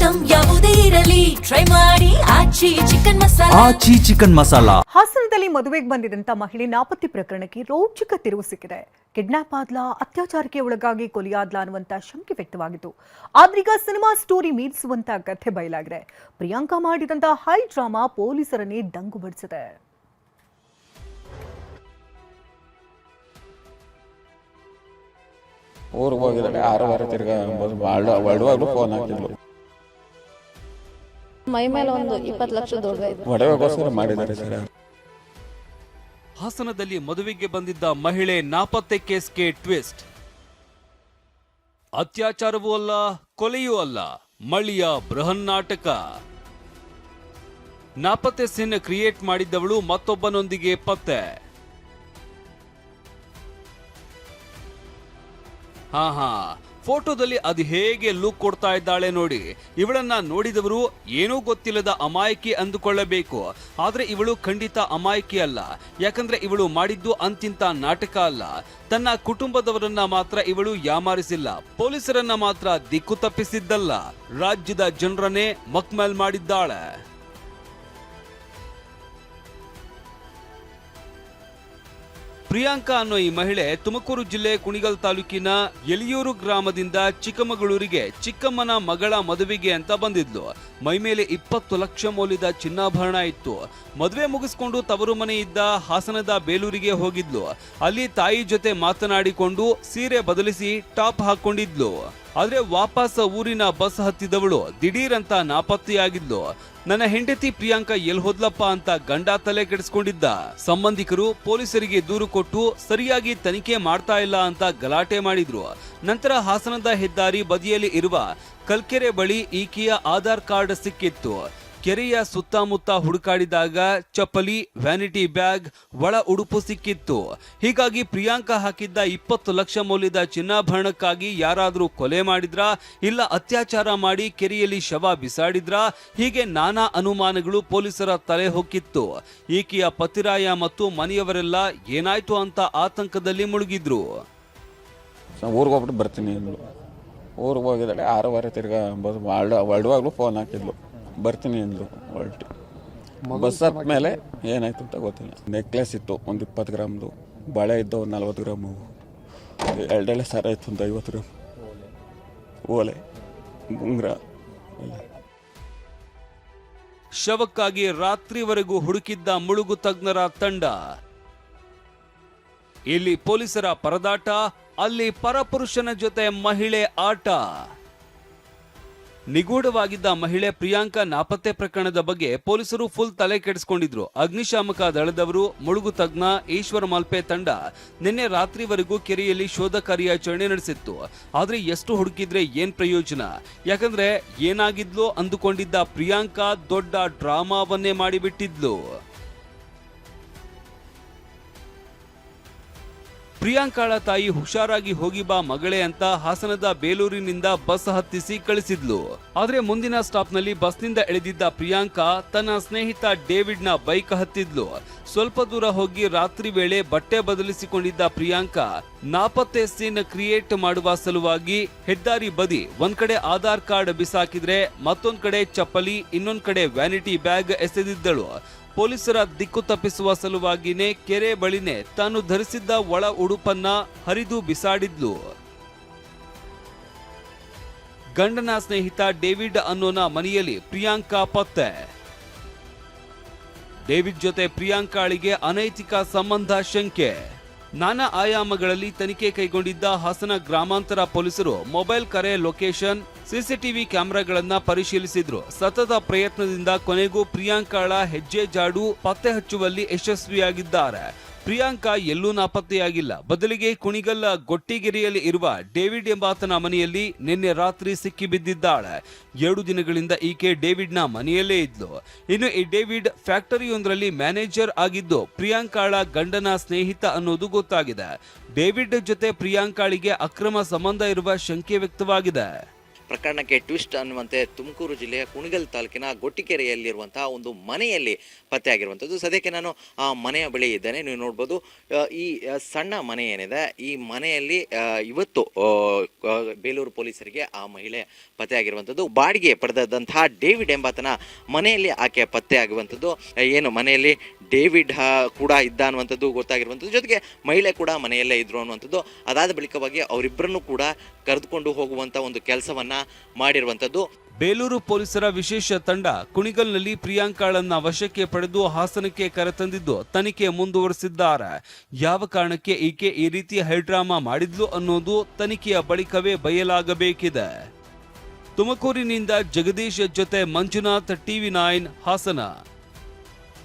Item ಯಾವುದೇ ಇರಲಿ. Try ಮಾಡಿ. ಆಚಿ ಚಿಕನ್ ಮಸಾಲ. ಆಚಿ ಚಿಕನ್ ಮಸಾಲಾ. ಹಾಸನದಲ್ಲಿ ಮದುವೆಗೆ ಬಂದಿದ್ದಂತ ಮಹಿಳೆ ನಾಪತ್ತೆ ಪ್ರಕರಣಕ್ಕೆ ರೋಚಕ ತಿರುವು ಸಿಕ್ಕಿದೆ. ಕಿಡ್ನಾಪ್ ಆದ್ಲಾ ಅತ್ಯಾಚಾರಕ್ಕೆ ಒಳಗಾಗಿ ಕೊಲೆಯಾದ್ಲಾ ಅನ್ನುವಂತ ಶಂಕೆ ವ್ಯಕ್ತವಾಗಿತ್ತು. ಆದ್ರೀಗ ಸಿನಿಮಾ ಸ್ಟೋರಿ ಮೀರಿಸುವಂತ ಕಥೆ ಬಯಲಾಗಿದೆ. ಪ್ರಿಯಾಂಕಾ ಮಾಡಿದಂತ ಹೈ ಡ್ರಾಮಾ ಪೊಲೀಸರನ್ನೇ ದಂಗು ಬಡಿಸಿದೆ. ಊರಿಗೆ ಹೋಗಿದ್ದಾಳೆ. ಆರು ವಾರ ತಿರ್ಗಾ ಹೊರಡುವಾಗಲೂ ಫೋನ್ ಹಾಕಿದ್ಲು. ಮೈ ಮೇಲೆ ಒಂದು ಇಪ್ಪತ್ತು ಲಕ್ಷ ದೊಡ್ಡ ಐತೆ ಒಡವೆಗೋಸ್ಕರ ಮಾಡಿದ್ದಾರೆ ಸರ್. ಹಾಸನದಲ್ಲಿ ಮದುವೆಗೆ ಬಂದಿದ್ದ ಮಹಿಳೆ ನಾಪತ್ತೆ ಕೇಸ್ಗೆ ಟ್ವಿಸ್ಟ್. ಅತ್ಯಾಚಾರವೂ ಅಲ್ಲ ಕೊಲೆಯೂ ಅಲ್ಲ ಮಳಿಯ ಬೃಹನ್ನಾಟಕ ನಾಪತ್ತೆ ಸಿನ್ ಕ್ರಿಯೇಟ್ ಮಾಡಿದ್ದವಳು ಮತ್ತೊಬ್ಬನೊಂದಿಗೆ ಪತ್ತೆ. ಹಾ ಹಾ. ಫೋಟೋದಲ್ಲಿ ಅದು ಹೇಗೆ ಲುಕ್ ಕೊಡ್ತಾ ಇದ್ದಾಳೆ ನೋಡಿ. ಇವಳನ್ನ ನೋಡಿದವರು ಏನೂ ಗೊತ್ತಿಲ್ಲದ ಅಮಾಯಕಿ ಅಂದುಕೊಳ್ಳಬೇಕು. ಆದ್ರೆ ಇವಳು ಖಂಡಿತ ಅಮಾಯಕಿ ಅಲ್ಲ. ಯಾಕಂದ್ರೆ ಇವಳು ಮಾಡಿದ್ದು ಅಂತಿಂತ ನಾಟಕ ಅಲ್ಲ. ತನ್ನ ಕುಟುಂಬದವರನ್ನ ಮಾತ್ರ ಇವಳು ಯಾಮಾರಿಸಿಲ್ಲ. ಪೊಲೀಸರನ್ನ ಮಾತ್ರ ದಿಕ್ಕು ತಪ್ಪಿಸಿದ್ದಲ್ಲ. ರಾಜ್ಯದ ಜನರನ್ನೇ ಮಕ್ಮಲ್ ಮಾಡಿದ್ದಾಳೆ. ಪ್ರಿಯಾಂಕಾ ಅನ್ನೋ ಈ ಮಹಿಳೆ ತುಮಕೂರು ಜಿಲ್ಲೆ ಕುಣಿಗಲ್ ತಾಲೂಕಿನ ಎಲಿಯೂರು ಗ್ರಾಮದಿಂದ ಚಿಕ್ಕಮಗಳೂರಿಗೆ ಚಿಕ್ಕಮ್ಮನ ಮಗಳ ಮದುವೆಗೆ ಅಂತ ಬಂದಿದ್ಲು. ಮೈಮೇಲೆ ಇಪ್ಪತ್ತು ಲಕ್ಷ ಮೌಲ್ಯದ ಚಿನ್ನಾಭರಣ ಇತ್ತು. ಮದುವೆ ಮುಗಿಸ್ಕೊಂಡು ತವರು ಮನೆ ಇದ್ದ ಹಾಸನದ ಬೇಲೂರಿಗೆ ಹೋಗಿದ್ಲು. ಅಲ್ಲಿ ತಾಯಿ ಜೊತೆ ಮಾತನಾಡಿಕೊಂಡು ಸೀರೆ ಬದಲಿಸಿ ಟಾಪ್ ಹಾಕೊಂಡಿದ್ಲು. ಆದ್ರೆ ವಾಪಸ್ ಊರಿನ ಬಸ್ ಹತ್ತಿದವಳು ದಿಢೀರಂತ ನಾಪತ್ತೆಯಾಗಿದ್ಲು. ನನ್ನ ಹೆಂಡತಿ ಪ್ರಿಯಾಂಕಾ ಎಲ್ ಹೋದ್ಲಪ್ಪ ಅಂತ ಗಂಡ ತಲೆ ಕೆಡಿಸ್ಕೊಂಡಿದ್ದ. ಸಂಬಂಧಿಕರು ಪೊಲೀಸರಿಗೆ ದೂರು ಕೊಟ್ಟು ಸರಿಯಾಗಿ ತನಿಖೆ ಮಾಡ್ತಾ ಇಲ್ಲ ಅಂತ ಗಲಾಟೆ ಮಾಡಿದ್ರು. ನಂತರ ಹಾಸನದ ಹೆದ್ದಾರಿ ಬದಿಯಲ್ಲಿ ಇರುವ ಕಲ್ಕೆರೆ ಬಳಿ ಈಕೆಯ ಆಧಾರ್ ಕಾರ್ಡ್ ಸಿಕ್ಕಿತ್ತು. ಕೆರೆಯ ಸುತ್ತಮುತ್ತ ಹುಡುಕಾಡಿದಾಗ ಚಪ್ಪಲಿ ವ್ಯಾನಿಟಿ ಬ್ಯಾಗ್ ಒಳ ಉಡುಪು ಸಿಕ್ಕಿತ್ತು. ಹೀಗಾಗಿ ಪ್ರಿಯಾಂಕಾ ಹಾಕಿದ್ದ ಇಪ್ಪತ್ತು ಲಕ್ಷ ಮೌಲ್ಯದ ಚಿನ್ನಾಭರಣಕ್ಕಾಗಿ ಯಾರಾದರೂ ಕೊಲೆ ಮಾಡಿದ್ರಾ, ಇಲ್ಲ ಅತ್ಯಾಚಾರ ಮಾಡಿ ಕೆರೆಯಲ್ಲಿ ಶವ ಬಿಸಾಡಿದ್ರಾ, ಹೀಗೆ ನಾನಾ ಅನುಮಾನಗಳು ಪೊಲೀಸರ ತಲೆ ಹೊಕ್ಕಿತ್ತು. ಈಕೆಯ ಪತಿರಾಯ ಮತ್ತು ಮನೆಯವರೆಲ್ಲ ಏನಾಯ್ತು ಅಂತ ಆತಂಕದಲ್ಲಿ ಮುಳುಗಿದ್ರು. ಊರಿಗೆ ಹೋಗ್ಬಿಟ್ಟು ಬರ್ತೀನಿ ಊರಿಗೆ ಹೋಗಿದ್ದಾಳೆ ಆರು ವಾರ ತಿರ್ಗಾ ಹೊರಡುವಾಗಲೂ ಫೋನ್ ಹಾಕಿದ್ಲು ಬರ್ತೀನಿ ಅಂದರು ಹೊರಟು ಬಸ್ ಹತ್ತ ಮೇಲೆ ಏನಾಯ್ತು ಅಂತ ಗೊತ್ತಿಲ್ಲ. ನೆಕ್ಲೆಸ್ ಇತ್ತು ಒಂದು ಇಪ್ಪತ್ತು ಗ್ರಾಮ್ದು. ಬಳೆ ಇದ್ದ ಒಂದು ನಲ್ವತ್ತು ಗ್ರಾಮು ಎರಡೆಳೆ ಸರ ಇತ್ತು ಒಂದು ಐವತ್ತು ಗ್ರಾಮ್. ಓಲೆ ಉಂಗ್ರ ಎಲ್ಲ. ಶವಕ್ಕಾಗಿ ರಾತ್ರಿವರೆಗೂ ಹುಡುಕಿದ್ದ ಮುಳುಗು ತಜ್ಞರ ತಂಡ. ಇಲ್ಲಿ ಪೊಲೀಸರ ಪರದಾಟ ಅಲ್ಲಿ ಪರಪುರುಷನ ಜೊತೆ ಮಹಿಳೆ ಆಟ. ನಿಗೂಢವಾಗಿದ್ದ ಮಹಿಳೆ ಪ್ರಿಯಾಂಕಾ ನಾಪತ್ತೆ ಪ್ರಕರಣದ ಬಗ್ಗೆ ಪೊಲೀಸರು ಫುಲ್ ತಲೆ ಕೆಡಿಸಿಕೊಂಡಿದ್ರು. ಅಗ್ನಿಶಾಮಕ ದಳದವರು, ಮುಳುಗು ತಜ್ಞ, ಈಶ್ವರ ಮಾಲ್ಪೆ ತಂಡ ನಿನ್ನೆ ರಾತ್ರಿವರೆಗೂ ಕೆರೆಯಲ್ಲಿ ಶೋಧ ಕಾರ್ಯಾಚರಣೆ ನಡೆಸಿತ್ತು. ಆದರೆ ಎಷ್ಟು ಹುಡುಕಿದ್ರೆ ಏನ್ ಪ್ರಯೋಜನ? ಯಾಕಂದ್ರೆ ಏನಾಗಿದ್ಲೋ ಅಂದುಕೊಂಡಿದ್ದ ಪ್ರಿಯಾಂಕಾ ದೊಡ್ಡ ಡ್ರಾಮಾವನ್ನೇ ಮಾಡಿಬಿಟ್ಟಿದ್ಲು. ಪ್ರಿಯಾಂಕಾಳ ತಾಯಿ ಹುಷಾರಾಗಿ ಹೋಗಿ ಬಾ ಮಗಳೇ ಅಂತ ಹಾಸನದ ಬೇಲೂರಿನಿಂದ ಬಸ್ ಹತ್ತಿಸಿ ಕಳಿಸಿದ್ಲು. ಆದ್ರೆ ಮುಂದಿನ ಸ್ಟಾಪ್ನಲ್ಲಿ ಬಸ್ನಿಂದ ಇಳಿದಿದ್ದ ಪ್ರಿಯಾಂಕಾ ತನ್ನ ಸ್ನೇಹಿತ ಡೇವಿಡ್ನ ಬೈಕ್ ಹತ್ತಿದ್ಲು. ಸ್ವಲ್ಪ ದೂರ ಹೋಗಿ ರಾತ್ರಿ ವೇಳೆ ಬಟ್ಟೆ ಬದಲಿಸಿಕೊಂಡಿದ್ದ ಪ್ರಿಯಾಂಕಾ ನಾಪತ್ತೆ ಸೀನ್ ಕ್ರಿಯೇಟ್ ಮಾಡುವ ಸಲುವಾಗಿ ಹೆದ್ದಾರಿ ಬದಿ ಒಂದ್ ಕಡೆ ಆಧಾರ್ ಕಾರ್ಡ್ ಬಿಸಾಕಿದ್ರೆ ಮತ್ತೊಂದ್ ಕಡೆ ಚಪ್ಪಲಿ, ಇನ್ನೊಂದ್ ಕಡೆ ವ್ಯಾನಿಟಿ ಬ್ಯಾಗ್ ಎಸೆದಿದ್ದಳು. ಪೊಲೀಸರ ದಿಕ್ಕು ತಪ್ಪಿಸುವ ಸಲುವಾಗಿನೇ ಕೆರೆ ಬಳಿನೇ ತಾನು ಧರಿಸಿದ್ದ ಒಳ ಉಡುಪನ್ನ ಹರಿದು ಬಿಸಾಡಿದ್ಲು. ಗಂಡನ ಸ್ನೇಹಿತ ಡೇವಿಡ್ ಅನ್ನೋನ ಮನೆಯಲ್ಲಿ ಪ್ರಿಯಾಂಕಾ ಪತ್ತೆ. ಡೇವಿಡ್ ಜೊತೆ ಪ್ರಿಯಾಂಕಾಳಿಗೆ ಅನೈತಿಕ ಸಂಬಂಧ ಶಂಕೆ. ನಾನಾ ಆಯಾಮಗಳಲ್ಲಿ ತನಿಖೆ ಕೈಗೊಂಡಿದ್ದ ಹಾಸನ ಗ್ರಾಮಾಂತರ ಪೊಲೀಸರು ಮೊಬೈಲ್ ಕರೆ ಲೊಕೇಶನ್, ಸಿಸಿಟಿವಿ ಕ್ಯಾಮೆರಾಗಳನ್ನ ಪರಿಶೀಲಿಸಿದ್ರು. ಸತತ ಪ್ರಯತ್ನದಿಂದ ಕೊನೆಗೂ ಪ್ರಿಯಾಂಕಾಳ ಹೆಜ್ಜೆ ಜಾಡು ಪತ್ತೆ ಹಚ್ಚುವಲ್ಲಿ ಯಶಸ್ವಿಯಾಗಿದ್ದಾರೆ. ಪ್ರಿಯಾಂಕಾ ಎಲ್ಲೂ ನಾಪತ್ತೆಯಾಗಿಲ್ಲ. ಬದಲಿಗೆ ಕುಣಿಗಲ್ಲ ಗೊಟ್ಟಿಗೆರೆಯಲ್ಲಿ ಇರುವ ಡೇವಿಡ್ ಎಂಬಾತನ ಮನೆಯಲ್ಲಿ ನಿನ್ನೆ ರಾತ್ರಿ ಸಿಕ್ಕಿಬಿದ್ದಿದ್ದಾಳೆ ಎರಡು ದಿನಗಳಿಂದ ಈಕೆ ಡೇವಿಡ್ನ ಮನೆಯಲ್ಲೇ ಇದ್ಲು. ಇನ್ನು ಈ ಡೇವಿಡ್ ಫ್ಯಾಕ್ಟರಿಯೊಂದರಲ್ಲಿ ಮ್ಯಾನೇಜರ್ ಆಗಿದ್ದು ಪ್ರಿಯಾಂಕಾಳ ಗಂಡನ ಸ್ನೇಹಿತ ಅನ್ನೋದು ಗೊತ್ತಾಗಿದೆ. ಡೇವಿಡ್ ಜೊತೆ ಪ್ರಿಯಾಂಕಾಳಿಗೆ ಅಕ್ರಮ ಸಂಬಂಧ ಇರುವ ಶಂಕೆ ವ್ಯಕ್ತವಾಗಿದೆ. ಪ್ರಕರಣಕ್ಕೆ ಟ್ವಿಸ್ಟ್ ಅನ್ನುವಂತೆ ತುಮಕೂರು ಜಿಲ್ಲೆಯ ಕುಣಿಗಲ್ ತಾಲೂಕಿನ ಗೊಟ್ಟಿಕೆರೆಯಲ್ಲಿರುವಂತಹ ಒಂದು ಮನೆಯಲ್ಲಿ ಪತ್ತೆಯಾಗಿರುವಂಥದ್ದು. ಸದ್ಯಕ್ಕೆ ನಾನು ಆ ಮನೆಯ ಬಳಿ ಇದ್ದೇನೆ. ನೀವು ನೋಡ್ಬೋದು ಈ ಸಣ್ಣ ಮನೆ ಏನಿದೆ, ಈ ಮನೆಯಲ್ಲಿ ಇವತ್ತು ಬೇಲೂರು ಪೊಲೀಸರಿಗೆ ಆ ಮಹಿಳೆ ಪತ್ತೆಯಾಗಿರುವಂಥದ್ದು. ಬಾಡಿಗೆ ಪಡೆದಂತಹ ಡೇವಿಡ್ ಎಂಬಾತನ ಮನೆಯಲ್ಲಿ ಆಕೆ ಪತ್ತೆಯಾಗುವಂಥದ್ದು. ಏನು ಮನೆಯಲ್ಲಿ ಡೇವಿಡ್ ಕೂಡ ಇದ್ದ ಅನ್ನುವಂಥದ್ದು ಗೊತ್ತಾಗಿರುವಂಥದ್ದು. ಜೊತೆಗೆ ಮಹಿಳೆ ಕೂಡ ಮನೆಯಲ್ಲೇ ಇದ್ರು ಅನ್ನುವಂಥದ್ದು. ಅದಾದ ಬಳಿಕವಾಗಿ ಅವರಿಬ್ಬರನ್ನು ಕೂಡ ಕರೆದುಕೊಂಡು ಹೋಗುವಂಥ ಒಂದು ಕೆಲಸವನ್ನ ಮಾಡಿರುವಂಥದ್ದು ಬೇಲೂರು ಪೊಲೀಸರ ವಿಶೇಷ ತಂಡ ಕುಣಿಗಲ್ನಲ್ಲಿ ಪ್ರಿಯಾಂಕಾಳನ್ನ ವಶಕ್ಕೆ ಪಡೆದು ಹಾಸನಕ್ಕೆ ಕರೆತಂದಿದ್ದು ತನಿಖೆ ಮುಂದುವರೆಸಿದ್ದಾರೆ. ಯಾವ ಕಾರಣಕ್ಕೆ ಈಕೆ ಈ ರೀತಿ ಹೈಡ್ರಾಮಾ ಮಾಡಿದ್ಲು ಅನ್ನೋದು ತನಿಖೆಯ ಬಳಿಕವೇ ಬಯಲಾಗಬೇಕಿದೆ. ತುಮಕೂರಿನಿಂದ ಜಗದೀಶ್ ಜೊತೆ ಮಂಜುನಾಥ್ ಟಿವಿ ನೈನ್ ಹಾಸನ.